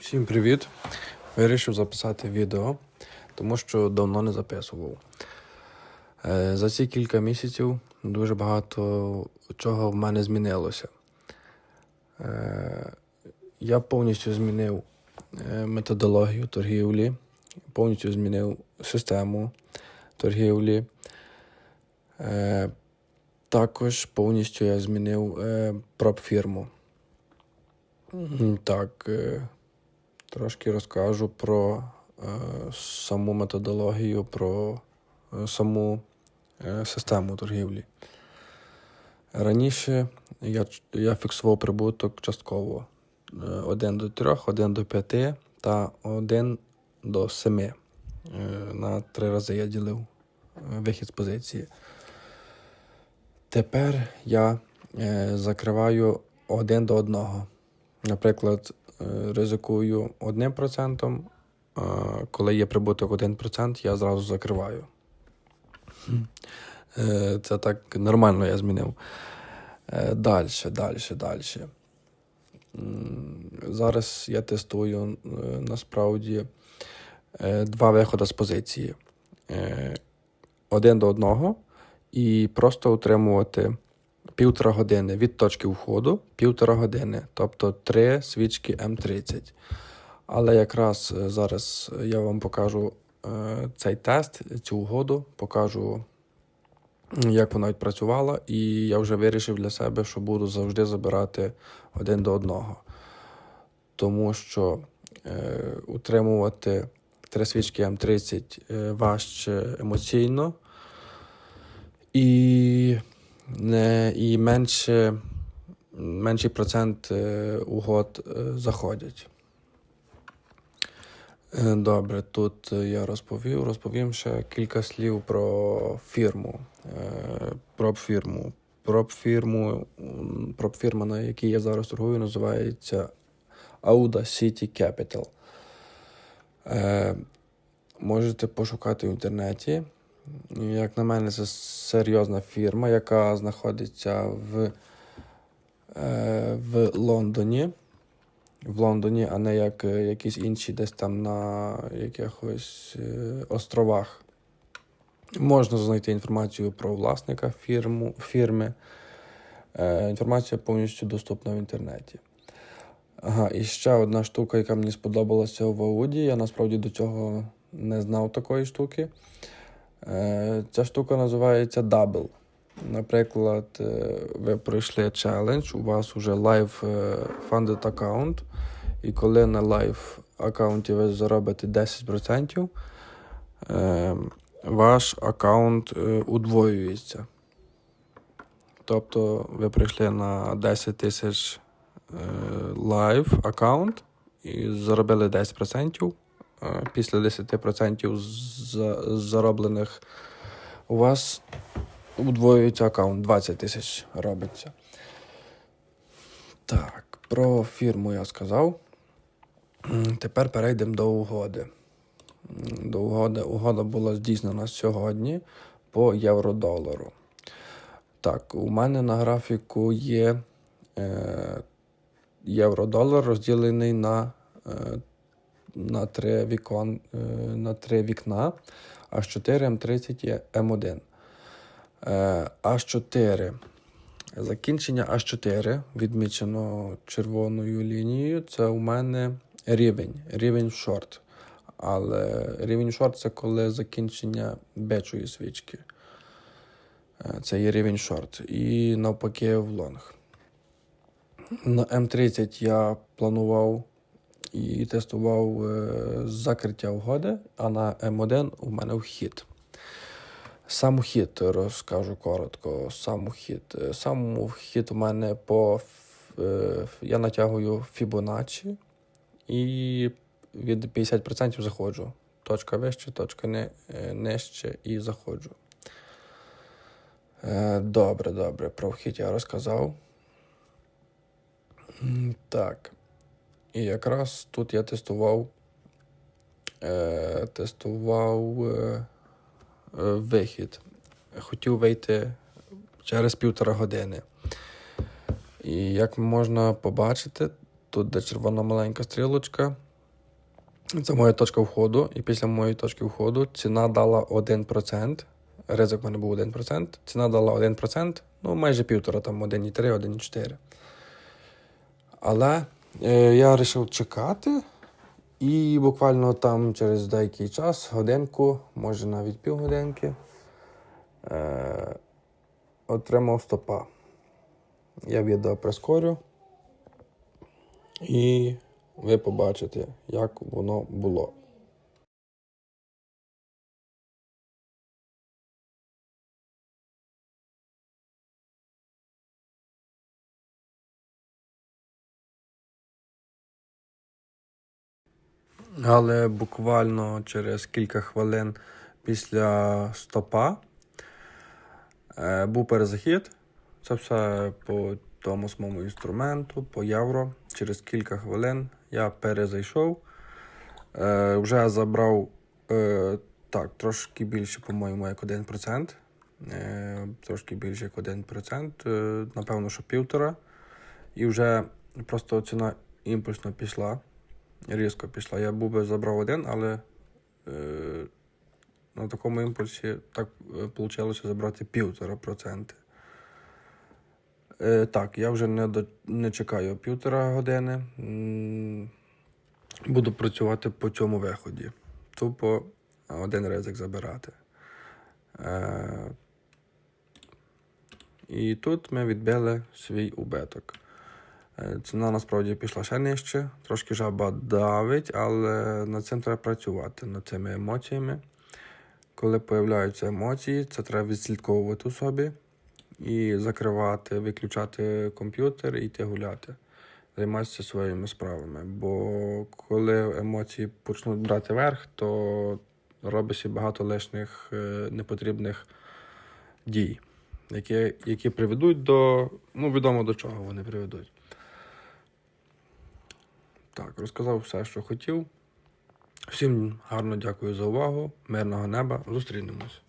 Всім привіт! Вирішив записати відео, тому що давно не записував. Е, За ці кілька місяців дуже багато чого в мене змінилося. Е, Я повністю змінив е, методологію торгівлі, повністю змінив систему торгівлі. Також повністю я змінив проб-фірму. Так, трошки розкажу про е, саму методологію, про е, саму е, систему торгівлі. Раніше я, я фіксував прибуток частково: 1 до 3, 1 до 5 та 1 до 7. Е, На три рази я ділив е, вихід з позиції. Тепер я е, закриваю 1 до 1. Наприклад, е, ризикую 1%, коли є прибуток 1%, я зразу закриваю. Е, Це так нормально я змінив. Далі, далі, далі. Зараз я тестую е, насправді е, два виходи з позиції. Е, Один до одного і просто утримувати півтора години від точки входу, півтора години, тобто три свічки М30. Але якраз е, зараз я вам покажу е, цей тест, цю угоду, покажу, як вона відпрацювала, і я вже вирішив для себе, що буду завжди забирати один до одного. Тому що е, утримувати три свічки М30 е, важче емоційно і, і менше, менший процент е, угод е, заходять. Е, Добре, тут е, я розповів. Розповім ще кілька слів про фірму. Е, Про фірму. Про фірму, фірма, на якій я зараз торгую, називається Auda City Capital. Е, Можете пошукати в інтернеті. Як на мене, це серйозна фірма, яка знаходиться в, е, в Лондоні. В Лондоні, а не як е, якісь інші десь там на якихось е, островах. Можна знайти інформацію про власника фірму, фірми. Інформація повністю доступна в інтернеті. Ага, і ще одна штука, яка мені сподобалася в Ауді. Я насправді до цього не знав такої штуки. Е, Ця штука називається Double. Наприклад, е, ви пройшли челендж, у вас вже live е, funded аккаунт, і коли на live аккаунті ви заробите 10%, е, ваш аккаунт удвоюється. Тобто ви прийшли на 10 тисяч live аккаунт і заробили 10%. Е, Після 10% з з зароблених у вас удвоюється аккаунт, 20 тисяч робиться. Так, про фірму я сказав. Тепер перейдемо до угоди. До угоди. Угода була здійснена сьогодні по євро-долару. Так, у мене на графіку є е, євро-долар розділений на, е, на, три вікон, е, на три вікна. H4, М30 і М1. Е, H4. Закінчення H4 відмічено червоною лінією. Це у мене рівень, рівень шорт. Але рівень шорт це коли закінчення бечої свічки. Е, Це є рівень шорт. І навпаки в лонг. На М30 я планував і тестував е, закриття угоди, а на М1 у мене вхід. Сам вхід розкажу коротко. Сам вхід. Е, Сам вхід у мене по е, я натягую Fibonacci і від 50% заходжу. Точка вище, точка ни- е, нижче і заходжу. Добре, добре. Про вхід я розказав. Так. І якраз тут я тестував. Е, тестував е, е, вихід. Хотів вийти через півтора години. І як можна побачити, тут де червона маленька стрілочка, Це моя точка входу, і після моєї точки входу ціна дала 1%. Ризик в мене був 1%. Ціна дала 1%, ну майже півтора, там 1,3, 1,4. Але я вирішив чекати. І буквально там через деякий час, годинку, може навіть півгодинки, е, отримав стопа. Я відео прискорю. І ви побачите, як воно було. Але буквально через кілька хвилин після стопа е, був перезахід. Це все по тому самому інструменту, по євро. Через кілька хвилин я перезайшов. Е, вже забрав е, так, трошки більше, по-моєму, як 1%. Е, трошки більше як 1%. Е, напевно, що півтора. І вже просто ціна імпульсно пішла. Різко пішла. Я був би забрав один, але е, на такому імпульсі так вийшло забрати півтора проценти. Е, так, я вже не, до, не чекаю півтора години. Буду працювати по цьому виході. Тупо один ризик забирати. Е, і тут ми відбили свій убиток. Е, Ціна насправді пішла ще нижче, трошки жаба давить, але над цим треба працювати, над цими емоціями. Коли появляються емоції, це треба відслідковувати у собі і закривати, виключати комп'ютер і йти гуляти, займатися своїми справами. Бо коли емоції почнуть брати верх, то робиться багато лишніх е, непотрібних дій, які, які приведуть до, ну, відомо до чого вони приведуть. Так, розказав все, що хотів. Всім гарно дякую за увагу. Мирного неба. Зустрінемось.